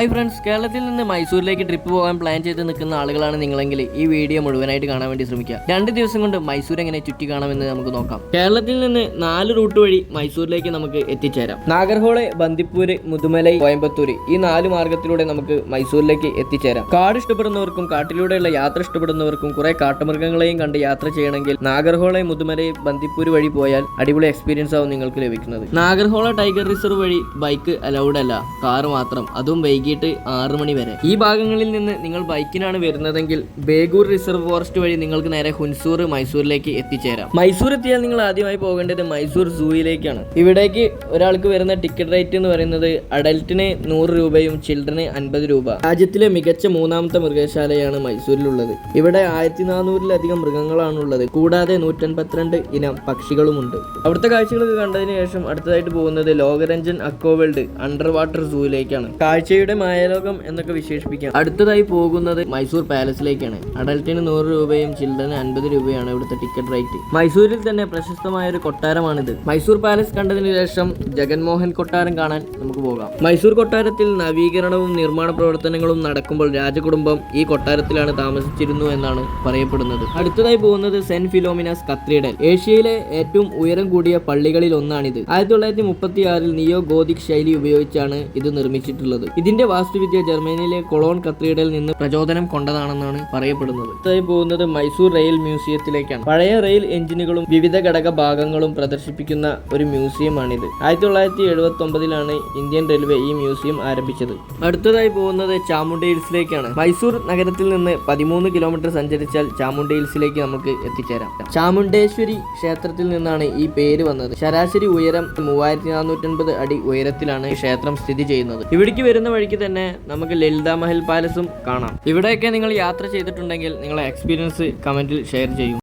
Hi friends കേരളത്തിൽ നിന്ന് മൈസൂരിലേക്ക് trip പോകാൻ പ്ലാൻ ചെയ്ത് നിൽക്കുന്ന ആളുകളാണ് നിങ്ങളെങ്കിൽ ഈ വീഡിയോ മുഴുവനായിട്ട് കാണാൻ വേണ്ടി ശ്രമിക്കുക. രണ്ട് ദിവസം കൊണ്ട് മൈസൂർ എങ്ങനെ ചുറ്റി കാണാമെന്ന് നമുക്ക് നോക്കാം. കേരളത്തിൽ നിന്ന് നാല് റൂട്ട് വഴി മൈസൂരിലേക്ക് നമുക്ക് എത്തിച്ചേരാം. നാഗർഹോളെ ബന്ദിപ്പൂര് മുതുമലൈ കോയമ്പത്തൂര് ഈ നാല് മാർഗത്തിലൂടെ നമുക്ക് മൈസൂരിലേക്ക് എത്തിച്ചേരാം. കാട് ഇഷ്ടപ്പെടുന്നവർക്കും കാട്ടിലൂടെയുള്ള യാത്ര ഇഷ്ടപ്പെടുന്നവർക്കും കുറെ കാട്ടുമൃഗങ്ങളെയും കണ്ട് യാത്ര ചെയ്യണമെങ്കിൽ നാഗർഹോളെ മുതുമലൈ ബന്ദിപ്പൂര് വഴി പോയാൽ അടിപൊളി എക്സ്പീരിയൻസ് ആവും നിങ്ങൾക്ക് ലഭിക്കുന്നത്. നാഗർഹോള ടൈഗർ റിസർവ് വഴി ബൈക്ക് അലൗഡ് അല്ല കാർ മാത്രം. അതും വൈകിട്ട് ആറ് മണി വരെ. ഈ ഭാഗങ്ങളിൽ നിന്ന് നിങ്ങൾ ബൈക്കിനാണ് വരുന്നതെങ്കിൽ ബേഗൂർ റിസർവ് ഫോറസ്റ്റ് വഴി നിങ്ങൾക്ക് നേരെ ഹുൻസൂർ മൈസൂരിലേക്ക് എത്തിച്ചേരാം. മൈസൂർ എത്തിയാൽ നിങ്ങൾ ആദ്യമായി പോകേണ്ടത് മൈസൂർ സൂയിലേക്കാണ്. ഇവിടേക്ക് ഒരാൾക്ക് വരുന്ന ടിക്കറ്റ് റേറ്റ് എന്ന് പറയുന്നത് അഡൽട്ടിന് നൂറ് രൂപയും ചിൽഡ്രന് അൻപത് രൂപ. രാജ്യത്തിലെ മികച്ച മൂന്നാമത്തെ മൃഗശാലയാണ് മൈസൂരിലുള്ളത്. ഇവിടെ ആയിരത്തി നാനൂറിലധികം മൃഗങ്ങളാണുള്ളത്. കൂടാതെ നൂറ്റൻപത്തിരണ്ട് ഇനം പക്ഷികളുമുണ്ട്. അവിടുത്തെ കാഴ്ചകളൊക്കെ കണ്ടതിന് ശേഷം അടുത്തതായിട്ട് പോകുന്നത് ലോകരഞ്ജൻ അക്കോവേൾഡ് അണ്ടർ വാട്ടർ സൂയിലേക്കാണ്. കാഴ്ചയുടെ മായലോകം എന്നൊക്കെ വിശേഷിപ്പിക്കാം. അടുത്തതായി പോകുന്നത് മൈസൂർ പാലസിലേക്കാണ്. അഡൽട്ടിന് നൂറ് രൂപയും ചിൽഡ്രന് അൻപത് രൂപയാണ് ഇവിടുത്തെ ടിക്കറ്റ് റേറ്റ്. മൈസൂരിൽ തന്നെ പ്രശസ്തമായ ഒരു കൊട്ടാരമാണിത്. മൈസൂർ പാലസ് കണ്ടതിന് ശേഷം ജഗൻമോഹൻ കൊട്ടാരം കാണാൻ നമുക്ക് പോകാം. മൈസൂർ കൊട്ടാരത്തിൽ നവീകരണവും നിർമ്മാണ പ്രവർത്തനങ്ങളും നടക്കുമ്പോൾ രാജകുടുംബം ഈ കൊട്ടാരത്തിലാണ് താമസിച്ചിരുന്നു എന്നാണ് പറയപ്പെടുന്നത്. അടുത്തതായി പോകുന്നത് സെന്റ് ഫിലോമിനാസ് കത്രീഡൽ ഏഷ്യയിലെ ഏറ്റവും ഉയരം കൂടിയ പള്ളികളിൽ ഒന്നാണിത്. ആയിരത്തി തൊള്ളായിരത്തി മുപ്പത്തി ആറിൽ നിയോ ഗോതിക് ശൈലി ഉപയോഗിച്ചാണ് ഇത് നിർമ്മിച്ചിട്ടുള്ളത്. ഇതിന്റെ വാസ്തുവിദ്യ ജർമ്മനിയിലെ കൊളോൺ കത്തീഡ്രലിൽ നിന്ന് പ്രചോദനം കൊണ്ടതാണെന്നാണ് പറയപ്പെടുന്നത്. അടുത്തായി പോകുന്നത് മൈസൂർ റെയിൽ മ്യൂസിയത്തിലേക്കാണ്. പഴയ റെയിൽ എഞ്ചിനുകളും വിവിധ ഘടക ഭാഗങ്ങളും പ്രദർശിപ്പിക്കുന്ന ഒരു മ്യൂസിയമാണിത്. ആയിരത്തി തൊള്ളായിരത്തി എഴുപത്തി ഒമ്പതിലാണ് ഇന്ത്യൻ റെയിൽവേ ഈ മ്യൂസിയം ആരംഭിച്ചത്. അടുത്തതായി പോകുന്നത് ചാമുണ്ട ഹിൽസിലേക്കാണ്. മൈസൂർ നഗരത്തിൽ നിന്ന് പതിമൂന്ന് കിലോമീറ്റർ സഞ്ചരിച്ചാൽ ചാമുണ്ട ഹിൽസിലേക്ക് നമുക്ക് എത്തിച്ചേരാം. ചാമുണ്ടേശ്വരി ക്ഷേത്രത്തിൽ നിന്നാണ് ഈ പേര് വന്നത്. ശരാശരി ഉയരം മൂവായിരത്തി നാനൂറ്റൻപത് അടി ഉയരത്തിലാണ് ക്ഷേത്രം സ്ഥിതി ചെയ്യുന്നത്. ഇവിടേക്ക് വരുന്ന വഴിക്ക് തന്നെ നമുക്ക് ലളിത മഹൽ പാലസും കാണാം. ഇവിടെയൊക്കെ നിങ്ങൾ യാത്ര ചെയ്തിട്ടുണ്ടെങ്കിൽ നിങ്ങളെ എക്സ്പീരിയൻസ് കമന്റിൽ ഷെയർ ചെയ്യും.